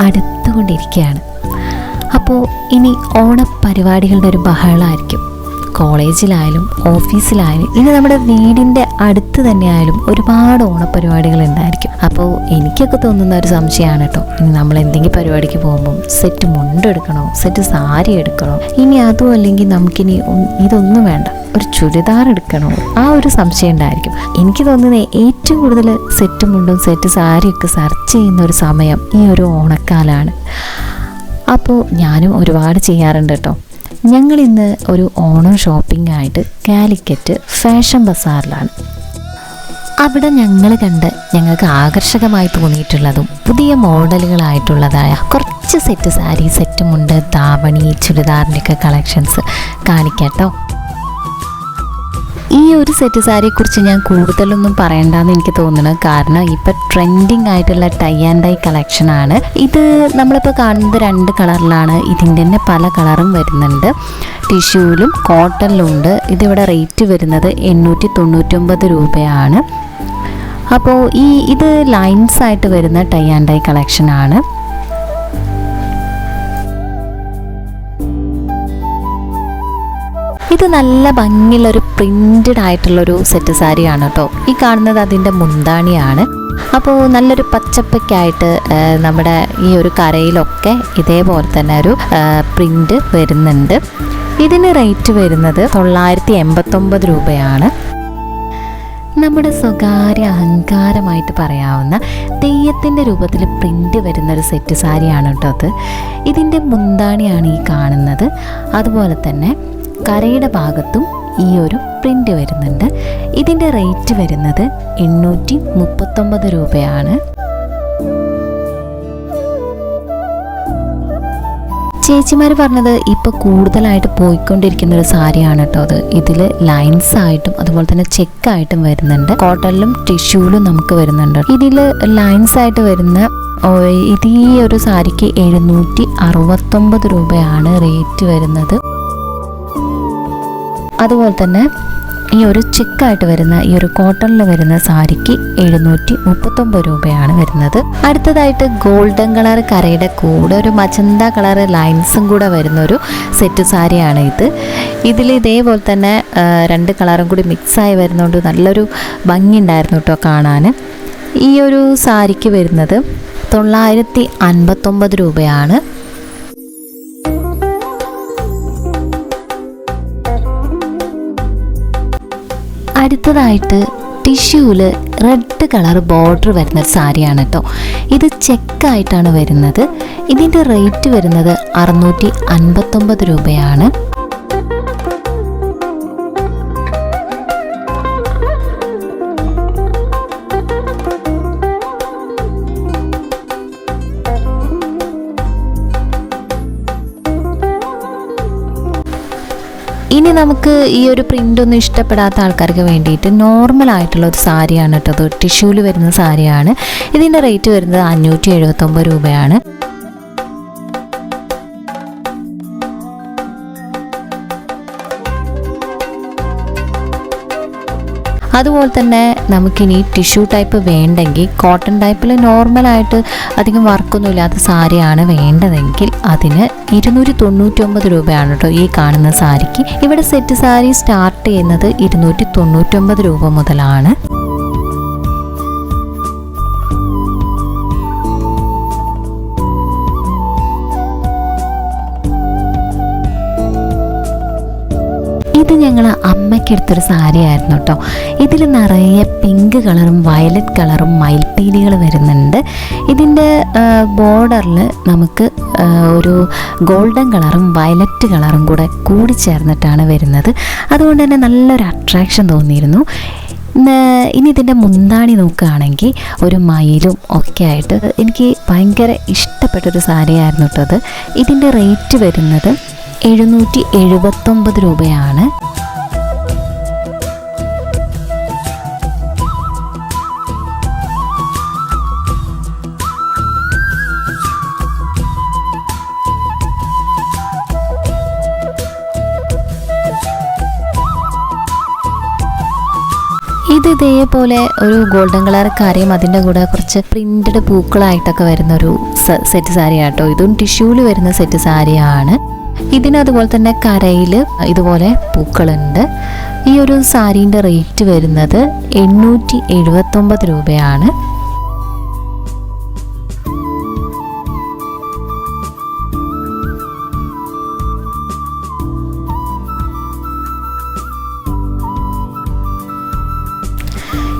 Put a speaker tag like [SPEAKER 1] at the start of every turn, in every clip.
[SPEAKER 1] അടുത്തുകൊണ്ടിരിക്കുകയാണ്. അപ്പോൾ ഇനി ഓണപരിപാടികളുടെ ഒരു ബഹളമായിരിക്കും. കോളേജിലായാലും ഓഫീസിലായാലും ഇനി നമ്മുടെ വീടിന്റെ അടുത്ത് തന്നെയായാലും ഒരുപാട് ഓണപരിപാടികൾ ഉണ്ടായിരിക്കും. അപ്പോൾ എനിക്കൊക്കെ തോന്നുന്ന ഒരു സംശയമാണ് കേട്ടോ. ഇനി നമ്മൾ എന്തെങ്കിലും പരിപാടിക്ക് പോകുമ്പം സെറ്റ് മുണ്ടെടുക്കണോ സെറ്റ് സാരി എടുക്കണോ? ഇനി അതും അല്ലെങ്കിൽ നമുക്കിനി ഇതൊന്നും വേണ്ട. ഒരു ചുരിദാർ എടുക്കണോ? ആ ഒരു സംശയം ഉണ്ടായിരിക്കും. എനിക്ക് തോന്നുന്നത് ഏറ്റവും കൂടുതൽ സെറ്റ് മുണ്ടും സെറ്റ് സാരിയൊക്കെ സെർച്ച് ചെയ്യുന്ന ഒരു സമയം ഈ ഒരു ഓണക്കാലാണ്. അപ്പോൾ ഞാനും ഒരുപാട് ചെയ്യാറുണ്ട് കേട്ടോ. ഞങ്ങൾ ഇന്ന് ഒരു ഓണം ഷോപ്പിംഗ് ആയിട്ട് കാലിക്കറ്റ് ഫാഷൻ ബസാറിലാണ്. അവിടെ ഞങ്ങൾ കണ്ട് ഞങ്ങൾക്ക് ആകർഷകമായി തോന്നിയിട്ടുള്ളതും പുതിയ മോഡലുകളായിട്ടുള്ളതായ കുറച്ച് സെറ്റ് സാരി സെറ്റ് മുണ്ട് ദാവണി ചുരിദാറിന്റെയൊക്കെ കളക്ഷൻസ് കാണിക്കാട്ടോ ഈ ഒരു സെറ്റ് സാരിയെക്കുറിച്ച് ഞാൻ കൂടുതലൊന്നും പറയണ്ടെന്ന് എനിക്ക് തോന്നുന്നു കാരണം ഇപ്പം ട്രെൻഡിങ് ആയിട്ടുള്ള ടൈ ആൻഡ് ഡൈ ആണ്. ഇത് നമ്മളിപ്പോൾ കാണുന്നത് രണ്ട് കളറിലാണ്. ഇതിന്റെ തന്നെ പല കളറും വരുന്നുണ്ട്. ടിഷ്യൂലും കോട്ടണിലും ഉണ്ട് ഇതിവിടെ റേറ്റ് വരുന്നത് എണ്ണൂറ്റി തൊണ്ണൂറ്റൊമ്പത് രൂപയാണ്. അപ്പോൾ ഈ ഇത് ലൈൻസ് ആയിട്ട് വരുന്ന ടൈ ആൻഡ് ഡൈ കളക്ഷനാണ് ഇത് നല്ല ഭംഗിയുള്ള ഒരു പ്രിന്റഡ് ആയിട്ടുള്ള ഒരു സെറ്റ് സാരിയാണ് കേട്ടോ ഈ കാണുന്നത് അതിന്റെ മുന്താണിയാണ്. അപ്പോൾ നല്ലൊരു പച്ചപ്പൊക്കെയായിട്ട് നമ്മുടെ ഈ ഒരു കരയിലൊക്കെ ഇതേപോലെ തന്നെ ഒരു പ്രിന്റ് വരുന്നുണ്ട്. ഇതിന് റേറ്റ് വരുന്നത് തൊള്ളായിരത്തി എൺപത്തൊമ്പത് രൂപയാണ്. നമ്മുടെ സ്വകാര്യ അഹങ്കാരമായിട്ട് പറയാവുന്ന തെയ്യത്തിന്റെ രൂപത്തിൽ പ്രിന്റ് വരുന്ന ഒരു സെറ്റ് സാരിയാണ് കേട്ടോ അത്. ഇതിന്റെ മുന്താണിയാണ് ഈ കാണുന്നത്. അതുപോലെ തന്നെ കരയുടെ ഭാഗത്തും ഈ ഒരു പ്രിന്റ് വരുന്നുണ്ട്. ഇതിന്റെ റേറ്റ് വരുന്നത് എണ്ണൂറ്റി മുപ്പത്തൊമ്പത് രൂപയാണ്. ചേച്ചിമാർ പറഞ്ഞത് ഇപ്പോൾ കൂടുതലായിട്ട് പോയിക്കൊണ്ടിരിക്കുന്ന ഒരു സാരിയാണ് കേട്ടോ അത്. ഇതിൽ ലൈൻസ് ആയിട്ടും അതുപോലെ തന്നെ ചെക്കായിട്ടും വരുന്നുണ്ട്. കോട്ടണിലും ടിഷ്യൂലും നമുക്ക് വരുന്നുണ്ട്. ഇതിൽ ലൈൻസ് ആയിട്ട് വരുന്ന ഇത് ഈ ഒരു സാരിക്ക് എഴുന്നൂറ്റി അറുപത്തൊമ്പത് രൂപയാണ് റേറ്റ് വരുന്നത്. അതുപോലെ തന്നെ ഈ ഒരു ചിക്കായിട്ട് വരുന്ന ഈ ഒരു കോട്ടണിൽ വരുന്ന സാരിക്ക് എഴുന്നൂറ്റി മുപ്പത്തൊമ്പത് രൂപയാണ് വരുന്നത്. അടുത്തതായിട്ട് ഗോൾഡൻ കളർ കരയുടെ കൂടെ ഒരു മജന്ത കളർ ലൈൻസും കൂടെ വരുന്ന ഒരു സെറ്റ് സാരിയാണ് ഇത്. ഇതിൽ ഇതേപോലെ തന്നെ രണ്ട് കളറും കൂടി മിക്സായി വരുന്നതുകൊണ്ട് നല്ലൊരു ഭംഗി ഉണ്ടായിരുന്നു കേട്ടോ കാണാൻ ഈ ഒരു സാരിക്ക് വരുന്നത് തൊള്ളായിരത്തി അൻപത്തൊമ്പത് രൂപയാണ്. അടുത്തതായിട്ട് ടിഷ്യൂവിൽ റെഡ് കളർ ബോർഡർ വരുന്ന സാരിയാണ് കേട്ടോ ഇത് ചെക്കായിട്ടാണ് വരുന്നത്. ഇതിന്റെ റേറ്റ് വരുന്നത് അറുന്നൂറ്റി അൻപത്തൊമ്പത് രൂപയാണ്. നമുക്ക് ഈ ഒരു പ്രിന്റ് ഒന്നും ഇഷ്ടപ്പെടാത്ത ആൾക്കാർക്ക് വേണ്ടിയിട്ട് നോർമൽ ആയിട്ടുള്ള ഒരു സാരിയാണ് കേട്ടോ. അത് ടിഷ്യൂവിൽ വരുന്ന സാരിയാണ്. ഇതിന്റെ റേറ്റ് വരുന്നത് അഞ്ഞൂറ്റി എഴുപത്തൊമ്പത് രൂപയാണ്. അതുപോലെ തന്നെ നമുക്കിനി ടിഷ്യൂ ടൈപ്പ് വേണ്ടെങ്കിൽ കോട്ടൺ ടൈപ്പിൽ നോർമലായിട്ട് അധികം വർക്കൊന്നും ഇല്ലാത്ത സാരിയാണ് വേണ്ടതെങ്കിൽ അതിന് ഇരുന്നൂറ്റി തൊണ്ണൂറ്റി ഒമ്പത് രൂപയാണ് കേട്ടോ ഈ കാണുന്ന സാരിക്ക്. ഇവിടെ സെറ്റ് സാരി സ്റ്റാർട്ട് ചെയ്യുന്നത് ഇരുന്നൂറ്റി തൊണ്ണൂറ്റൊമ്പത് രൂപ മുതലാണ്. ഇത് ഞങ്ങൾ അമ്മയ്ക്കെടുത്തൊരു സാരി ആയിരുന്നു കേട്ടോ ഇതിൽ നിറയെ പിങ്ക് കളറും വയലറ്റ് കളറും മയിൽപ്പീലികൾ വരുന്നുണ്ട്. ഇതിന്റെ ബോർഡറിൽ നമുക്ക് ഒരു ഗോൾഡൻ കളറും വയലറ്റ് കളറും കൂടെ കൂടി ചേർന്നിട്ടാണ് വരുന്നത്. അതുകൊണ്ട് തന്നെ നല്ലൊരു അട്രാക്ഷൻ തോന്നിയിരുന്നു. ഇനി ഇതിന്റെ മുന്താണി നോക്കുകയാണെങ്കിൽ ഒരു മയിലും ഒക്കെ ആയിട്ട് എനിക്ക് ഭയങ്കര ഇഷ്ടപ്പെട്ടൊരു സാരിയായിരുന്നു കേട്ടോ അത്. ഇതിന്റെ റേറ്റ് വരുന്നത് എഴുന്നൂറ്റി എഴുപത്തൊമ്പത് രൂപയാണ്. ഇത് ഇതേപോലെ ഒരു ഗോൾഡൻ കളർ കാര്യം അതിന്റെ കൂടെ കുറച്ച് പ്രിന്റഡ് പൂക്കളായിട്ടൊക്കെ വരുന്ന ഒരു സെറ്റ് സാരി ആട്ടോ ഇതും ടിഷ്യൂൽ വരുന്ന സെറ്റ് സാരിയാണ്. ഇതിന് അതുപോലെ തന്നെ കരയിൽ ഇതുപോലെ പൂക്കളുണ്ട്. ഈ ഒരു സാരീന്റെ റേറ്റ് വരുന്നത് എണ്ണൂറ്റി എഴുപത്തൊമ്പത് രൂപയാണ്.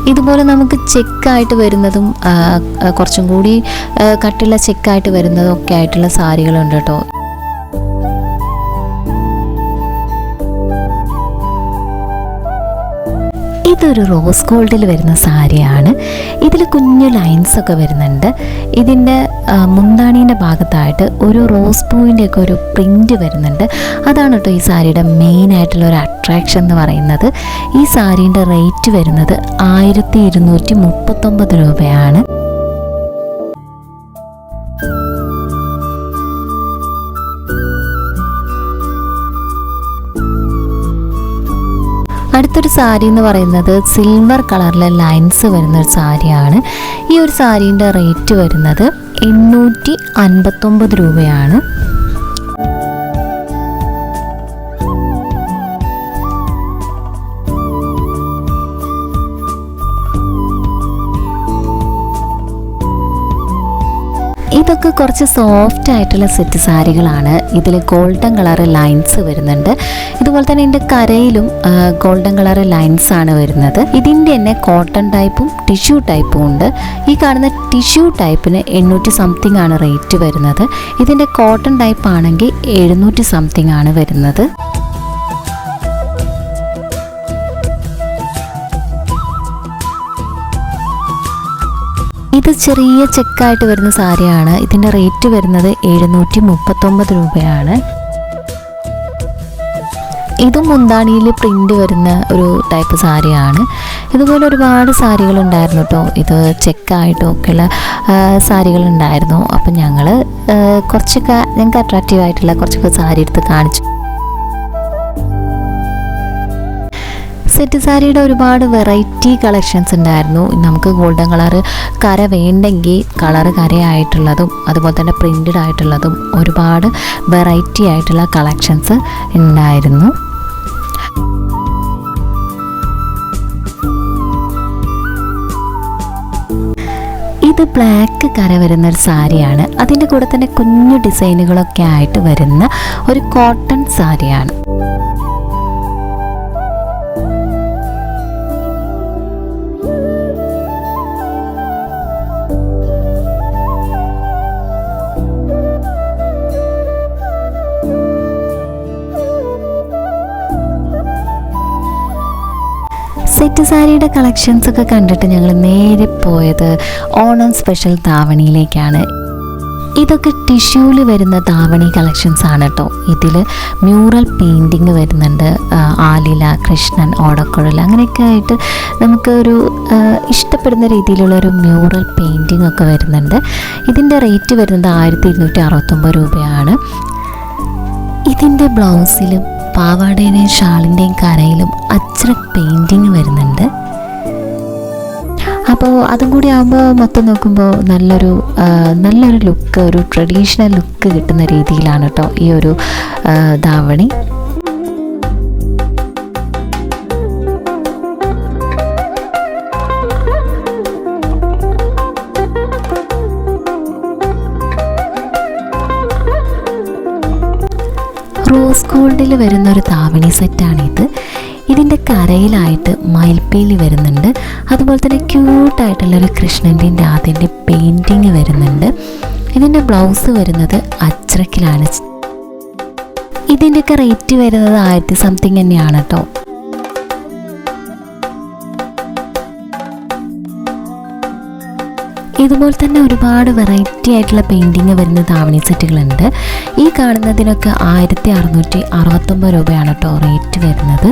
[SPEAKER 1] ഇതുപോലെ നമുക്ക് ചെക്കായിട്ട് വരുന്നതും കുറച്ചും കൂടി കട്ടിയുള്ള ചെക്കായിട്ട് വരുന്നതും ഒക്കെ ആയിട്ടുള്ള സാരികളുണ്ട് കേട്ടോ. ഇതൊരു റോസ് ഗോൾഡിൽ വരുന്ന സാരിയാണ്. ഇതിൽ കുഞ്ഞു ലൈൻസ് ഒക്കെ വരുന്നുണ്ട്. ഇതിന്റെ മുന്താണീന്റെ ഭാഗത്തായിട്ട് ഒരു റോസ് പൂവിന്റെ ഒക്കെ ഒരു പ്രിന്റ് വരുന്നുണ്ട്. അതാണ് കേട്ടോ ഈ സാരിയുടെ മെയിൻ ആയിട്ടുള്ള ഒരു അട്രാക്ഷൻ എന്ന് പറയുന്നത്. ഈ സാരീന്റെ റേറ്റ് വരുന്നത് ആയിരത്തി ഇരുന്നൂറ്റി മുപ്പത്തൊമ്പത് രൂപയാണ്. സാരി എന്ന് പറയുന്നത് സിൽവർ കളറിലെ ലൈൻസ് വരുന്ന ഒരു സാരിയാണ്. ഈ ഒരു സാരീന്റെ റേറ്റ് വരുന്നത് എണ്ണൂറ്റി അൻപത്തൊമ്പത് രൂപയാണ്. ഇതൊക്കെ കുറച്ച് സോഫ്റ്റ് ആയിട്ടുള്ള സെറ്റ് സാരികളാണ്. ഇതിൽ ഗോൾഡൻ കളർ ലൈൻസ് വരുന്നുണ്ട്. ഇതുപോലെ തന്നെ ഇതിന്റെ കരയിലും ഗോൾഡൻ കളർ ലൈൻസ് ആണ് വരുന്നത്. ഇതിന്റെ തന്നെ കോട്ടൺ ടൈപ്പും ടിഷ്യൂ ടൈപ്പും ഉണ്ട്. ഈ കാണുന്ന ടിഷ്യൂ ടൈപ്പിന് എണ്ണൂറ്റി സംതിങ് ആണ് റേറ്റ് വരുന്നത്. ഇതിന്റെ കോട്ടൺ ടൈപ്പ് ആണെങ്കിൽ എഴുന്നൂറ്റി സംതിങ് ആണ് വരുന്നത്. ഇത് ചെറിയ ചെക്കായിട്ട് വരുന്ന സാരിയാണ്. ഇതിന്റെ റേറ്റ് വരുന്നത് എഴുന്നൂറ്റി മുപ്പത്തൊമ്പത് രൂപയാണ്. ഇതും മുന്താണിയിൽ പ്രിന്റ് വരുന്ന ഒരു ടൈപ്പ് സാരിയാണ്. ഇതുപോലെ ഒരുപാട് സാരികളുണ്ടായിരുന്നു കേട്ടോ ഇത് ചെക്കായിട്ടും ഒക്കെയുള്ള സാരികളുണ്ടായിരുന്നു. അപ്പം ഞങ്ങൾ കുറച്ചൊക്കെ ഞങ്ങൾക്ക് അട്രാക്റ്റീവ് ആയിട്ടുള്ള കുറച്ചൊക്കെ സാരി എടുത്ത് കാണിച്ചു. സെറ്റ് സാരിയുടെ ഒരുപാട് വെറൈറ്റി കളക്ഷൻസ് ഉണ്ടായിരുന്നു. നമുക്ക് ഗോൾഡൻ കളറ് കര വേണ്ടെങ്കിൽ കളറ് കരയായിട്ടുള്ളതും അതുപോലെ തന്നെ പ്രിന്റഡ് ആയിട്ടുള്ളതും ഒരുപാട് വെറൈറ്റി ആയിട്ടുള്ള കളക്ഷൻസ് ഉണ്ടായിരുന്നു. ഇത് ബ്ലാക്ക് കര വരുന്ന ഒരു സാരിയാണ്. അതിന്റെ കൂടെ തന്നെ കുഞ്ഞു ഡിസൈനുകളൊക്കെ ആയിട്ട് വരുന്ന ഒരു കോട്ടൺ സാരിയാണ്. സെറ്റ് സാരിയുടെ കളക്ഷൻസ് ഒക്കെ കണ്ടിട്ട് ഞങ്ങൾ നേരെ പോയത് ഓണം സ്പെഷ്യൽ ധാവണിയിലേക്കാണ് ഇതൊക്കെ ടിഷ്യൂവിൽ വരുന്ന ധാവണി കളക്ഷൻസ് ആണ് കേട്ടോ ഇതിൽ മ്യൂറൽ പെയിന്റിങ് വരുന്നുണ്ട് ആലില കൃഷ്ണൻ ഓടക്കുഴൽ അങ്ങനെയൊക്കെ ആയിട്ട് നമുക്ക് ഒരു ഇഷ്ടപ്പെടുന്ന രീതിയിലുള്ള ഒരു മ്യൂറൽ പെയിന്റിംഗ് ഒക്കെ വരുന്നുണ്ട്. ഇതിന്റെ റേറ്റ് വരുന്നത് ആയിരത്തി ഇരുന്നൂറ്റി അറുപത്തൊമ്പത് രൂപയാണ്. ഇതിന്റെ ബ്ലൗസിലും പാവാടയുടെയും ഷാളിന്റെയും കരയിലും അച്ചറ പെയിന്റിങ് വരുന്നുണ്ട്. അപ്പോൾ അതും കൂടി ആകുമ്പോൾ മൊത്തം നോക്കുമ്പോൾ നല്ലൊരു നല്ലൊരു ലുക്ക് ഒരു ട്രഡീഷണൽ ലുക്ക് കിട്ടുന്ന രീതിയിലാണ് കേട്ടോ ഈ ഒരു ധാവണി. ഗോൾഡിൽ വരുന്ന ഒരു താവണി സെറ്റാണ് സെറ്റാണിത്. ഇതിന്റെ കരയിലായിട്ട് മയിൽപ്പീലി വരുന്നുണ്ട്. അതുപോലെ തന്നെ ക്യൂട്ടായിട്ടുള്ളൊരു കൃഷ്ണന്റെയും രാധേന്റെ പെയിന്റിങ് വരുന്നുണ്ട്. ഇതിന്റെ ബ്ലൗസ് വരുന്നത് അച്രക്കിലാണ് ഇതിന്റെയൊക്കെ റേറ്റ് വരുന്നത് ആയിരത്തി സംതിങ് തന്നെയാണ് കേട്ടോ. ഇതുപോലെ തന്നെ ഒരുപാട് വെറൈറ്റി ആയിട്ടുള്ള പെയിന്റിങ് വരുന്ന താവണി സെറ്റുകളുണ്ട്. ഈ കാണുന്നതിനൊക്കെ ആയിരത്തി അറുന്നൂറ്റി അറുപത്തൊമ്പത് രൂപയാണ് കേട്ടോ റേറ്റ് വരുന്നത്.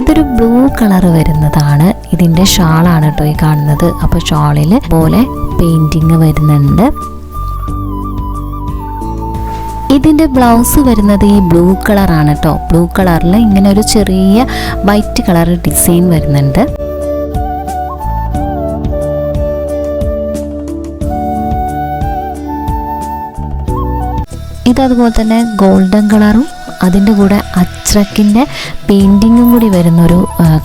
[SPEAKER 1] ഇതൊരു ബ്ലൂ കളർ വരുന്നതാണ്. ഇതിന്റെ ഷാളാണ് കേട്ടോ ഈ കാണുന്നത്. അപ്പോൾ ഷാളിൽ പോലെ പെയിന്റിങ് വരുന്നുണ്ട്. ഇതിന്റെ ബ്ലൗസ് വരുന്നത് ഈ ബ്ലൂ കളറാണ് കേട്ടോ ബ്ലൂ കളറിൽ ഇങ്ങനെ ഒരു ചെറിയ വൈറ്റ് കളർ ഡിസൈൻ വരുന്നുണ്ട്. ഇതതുപോലെ തന്നെ ഗോൾഡൻ കളറും അതിന്റെ കൂടെ അച്രക്കിന്റെ പെയിന്റിങ്ങും കൂടി വരുന്നൊരു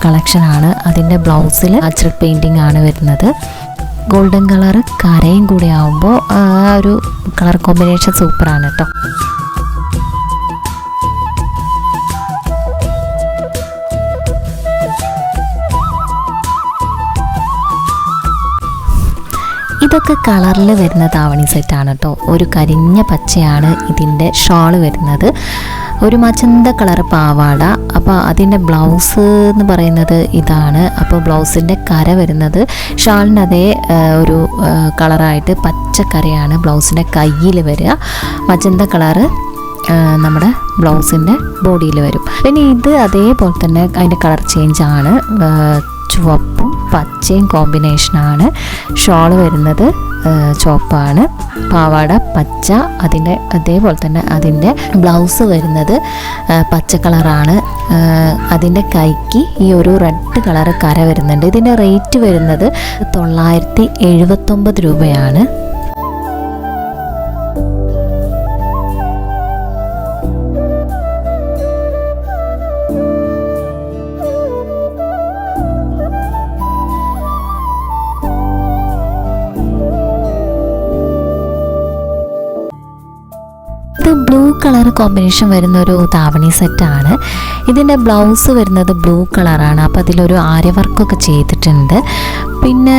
[SPEAKER 1] കളക്ഷനാണ് അതിന്റെ ബ്ലൗസിൽ അച്രക് പെയിന്റിംഗ് ആണ് വരുന്നത്. ഗോൾഡൻ കളർ കരയും കൂടി ആവുമ്പോൾ ആ ഒരു കളർ കോമ്പിനേഷൻ സൂപ്പറാണ് കേട്ടോ ഇതൊക്കെ കളറിൽ വരുന്ന താവണി സെറ്റാണ് കേട്ടോ ഒരു കരിഞ്ഞ പച്ചയാണ് ഇതിന്റെ ഷോൾ വരുന്നത്. ഒരു മച്ചന്ത കളർ പാവാട. അപ്പോൾ അതിന്റെ ബ്ലൗസ് എന്ന് പറയുന്നത് ഇതാണ്. അപ്പോൾ ബ്ലൗസിന്റെ കര വരുന്നത് ഷാളിന്റെ അതേ ഒരു കളറായിട്ട് പച്ചക്കരയാണ് ബ്ലൗസിന്റെ കയ്യിൽ വരിക. മച്ചന്ത കളറ് നമ്മുടെ ബ്ലൗസിന്റെ ബോഡിയിൽ വരും. പിന്നെ ഇത് അതേപോലെ തന്നെ അതിന്റെ കളർ ചേഞ്ച് ആണ്. ചുവപ്പും പച്ചയും കോമ്പിനേഷനാണ്. ഷോൾ വരുന്നത് ആ, ചുവപ്പാണ്. പാവാട പച്ച അതിന്റെ അതേപോലെ തന്നെ അതിന്റെ ബ്ലൗസ് വരുന്നത് പച്ച കളറാണ്. അതിന്റെ കൈക്ക് ഈ ഒരു റെഡ് കളർ കര വരുന്നുണ്ട്. ഇതിന്റെ റേറ്റ് വരുന്നത് തൊള്ളായിരത്തി എഴുപത്തൊമ്പത് രൂപയാണ്. കളർ കോമ്പിനേഷൻ വരുന്ന ഒരു താവണി സെറ്റാണ്. ഇതിന്റെ ബ്ലൗസ് വരുന്നത് ബ്ലൂ കളറാണ്. അപ്പോൾ അതിലൊരു ആര്യ വർക്കൊക്കെ ചെയ്തിട്ടുണ്ട്. പിന്നെ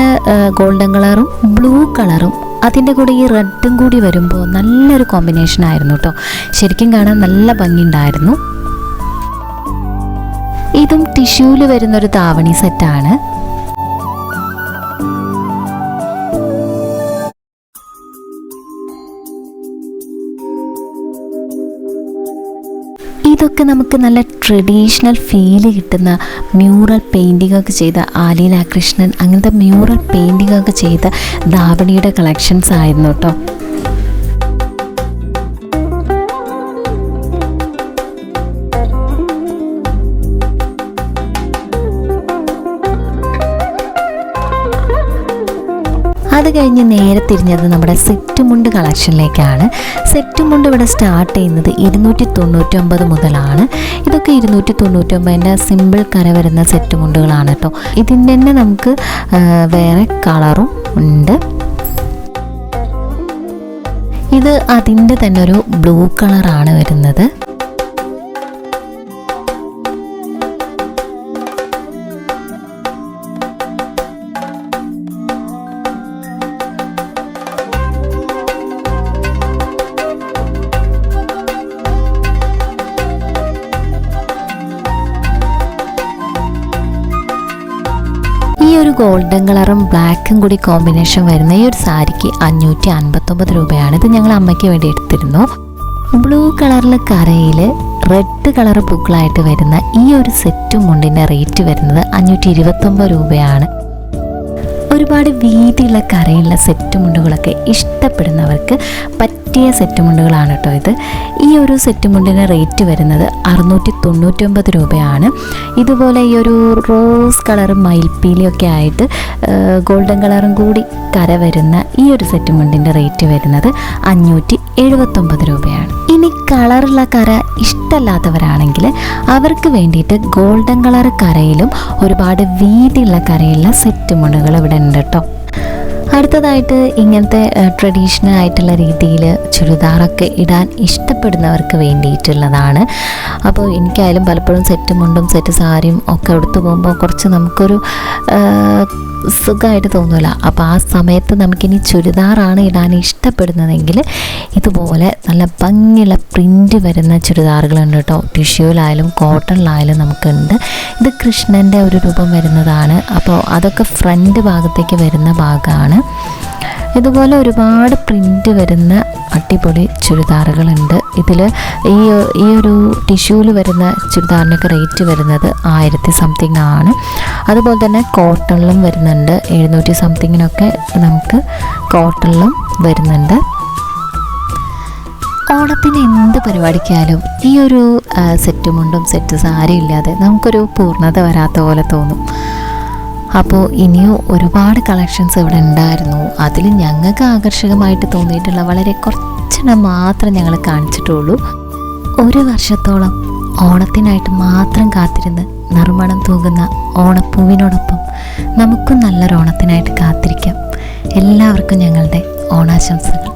[SPEAKER 1] ഗോൾഡൻ കളറും ബ്ലൂ കളറും അതിന്റെ കൂടെ ഈ റെഡും കൂടി വരുമ്പോൾ നല്ലൊരു കോമ്പിനേഷൻ ആയിരുന്നു കേട്ടോ ശരിക്കും കാണാൻ നല്ല ഭംഗിയുണ്ടായിരുന്നു. ഇതും ടിഷ്യൂവിൽ വരുന്നൊരു താവണി സെറ്റാണ്. ഇതൊക്കെ നമുക്ക് നല്ല ട്രഡീഷണൽ ഫീൽ കിട്ടുന്ന മ്യൂറൽ പെയിന്റിംഗ് ഒക്കെ ചെയ്ത ആലീല കൃഷ്ണൻ. അങ്ങനത്തെ മ്യൂറൽ പെയിന്റിംഗ് ഒക്കെ ചെയ്ത ദാവണിയുടെ കളക്ഷൻസ് ആയിരുന്നു കേട്ടോ കഴിഞ്ഞ് നേരെ തിരിഞ്ഞത് നമ്മുടെ സെറ്റ് മുണ്ട് കളക്ഷനിലേക്കാണ്. സെറ്റ് മുണ്ട് ഇവിടെ സ്റ്റാർട്ട് ചെയ്യുന്നത് ഇരുന്നൂറ്റി തൊണ്ണൂറ്റൊമ്പത് മുതലാണ്. ഇതൊക്കെ ഇരുന്നൂറ്റി തൊണ്ണൂറ്റൊമ്പതിന്റെ സിമ്പിൾ കര വരുന്ന സെറ്റ് മുണ്ടുകളാണ് കേട്ടോ. ഇതിന്റെ തന്നെ നമുക്ക് വേറെ കളറും ഉണ്ട്. ഇത് അതിന്റെ തന്നെ ഒരു ബ്ലൂ കളറാണ് വരുന്നത്. ഗോൾഡൻ കളറും ബ്ലാക്കും കൂടി കോമ്പിനേഷൻ വരുന്ന ഈ ഒരു സാരിക്ക് അഞ്ഞൂറ്റി അൻപത്തൊമ്പത് രൂപയാണ്. ഇത് ഞങ്ങൾ അമ്മയ്ക്ക് വേണ്ടി എടുത്തിരുന്നു. ബ്ലൂ കളറിൽ കരയിൽ റെഡ് കളർ പൂക്കളായിട്ട് വരുന്ന ഈ ഒരു സെറ്റ് മുണ്ടിന്റെ റേറ്റ് വരുന്നത് അഞ്ഞൂറ്റി ഇരുപത്തൊമ്പത് രൂപയാണ്. ഒരുപാട് വീതിയുള്ള കരയുള്ള സെറ്റ് മുണ്ടുകളൊക്കെ ഇഷ്ടപ്പെടുന്നവർക്ക് പറ്റിയ സെറ്റ് മുണ്ടുകളാണ് കേട്ടോ ഇത്. ഈ ഒരു സെറ്റ് മുണ്ടിന്റെ റേറ്റ് വരുന്നത് അറുന്നൂറ്റി തൊണ്ണൂറ്റൊമ്പത് രൂപയാണ്. ഇതുപോലെ ഈ ഒരു റോസ് കളറും മയിൽപ്പീലിയൊക്കെ ആയിട്ട് ഗോൾഡൻ കളറും കൂടി കര വരുന്ന ഈ ഒരു സെറ്റ് മുണ്ടിന്റെ റേറ്റ് വരുന്നത് അഞ്ഞൂറ്റി എഴുപത്തൊമ്പത് രൂപയാണ്. ഇനി കളറുള്ള കര ഇഷ്ടമല്ലാത്തവരാണെങ്കിൽ അവർക്ക് വേണ്ടിയിട്ട് ഗോൾഡൻ കളർ കരയിലും ഒരുപാട് വീതിയുള്ള കരയുള്ള സെറ്റ് മുണ്ടുകൾ ഇവിടെ ഉണ്ട് കേട്ടോ അടുത്തതായിട്ട് ഇങ്ങനത്തെ ട്രഡീഷണൽ ആയിട്ടുള്ള രീതിയിൽ ചുരിദാറൊക്കെ ഇടാൻ ഇഷ്ടപ്പെടുന്നവർക്ക് വേണ്ടിയിട്ടുള്ളതാണ്. അപ്പോൾ എനിക്കായാലും പലപ്പോഴും സെറ്റ് മുണ്ടും സെറ്റ് സാരിയും ഒക്കെ എടുത്തു പോകുമ്പോൾ കുറച്ച് നമുക്കൊരു സുഖമായിട്ട് തോന്നില്ല അപ്പോൾ ആ സമയത്ത് നമുക്കിനി ചുരിദാറാണ് ഇടാൻ ഇഷ്ടപ്പെടുന്നതെങ്കിൽ ഇതുപോലെ നല്ല ഭംഗിയുള്ള പ്രിന്റ് വരുന്ന ചുരിദാറുകളുണ്ട് കേട്ടോ. ടിഷ്യൂലായാലും കോട്ടണിലായാലും നമുക്കുണ്ട്. ഇത് കൃഷ്ണന്റെ ഒരു രൂപം വരുന്നതാണ്. അപ്പോൾ അതൊക്കെ ഫ്രണ്ട് ഭാഗത്തേക്ക് വരുന്ന ഭാഗമാണ്. ഇതുപോലെ ഒരുപാട് പ്രിന്റ് വരുന്ന അടിപൊളി ചുരിദാറുകളുണ്ട്. ഇതിൽ ഈ ഈ ഒരു ടിഷ്യൂവിൽ വരുന്ന ചുരിദാറിനൊക്കെ റേറ്റ് വരുന്നത് ആയിരത്തി സംതിങ് ആണ്. അതുപോലെ തന്നെ കോട്ടണിലും വരുന്നുണ്ട്. എഴുന്നൂറ്റി സംതിങ്ങിനൊക്കെ നമുക്ക് കോട്ടണിലും വരുന്നുണ്ട്. ഓണത്തിന് എന്ത് പരിപാടിക്കായാലും ഈ ഒരു സെറ്റ് മുണ്ടും സെറ്റ് സാരി ഇല്ലാതെ നമുക്കൊരു പൂർണത വരാത്ത പോലെ തോന്നും. അപ്പോൾ ഇനിയും ഒരുപാട് കളക്ഷൻസ് ഇവിടെ ഉണ്ടായിരുന്നു. അതിൽ ഞങ്ങൾക്ക് ആകർഷകമായിട്ട് തോന്നിയിട്ടുള്ള വളരെ കുറച്ചെണ്ണം മാത്രം ഞങ്ങൾ കാണിച്ചിട്ടുള്ളൂ. ഒരു വർഷത്തോളം ഓണത്തിനായിട്ട് മാത്രം കാത്തിരുന്ന് നറുമണം തൂകുന്ന ഓണപ്പൂവിനോടൊപ്പം നമുക്കും നല്ലൊരു ഓണത്തിനായിട്ട് കാത്തിരിക്കാം. എല്ലാവർക്കും ഞങ്ങളുടെ ഓണാശംസകൾ.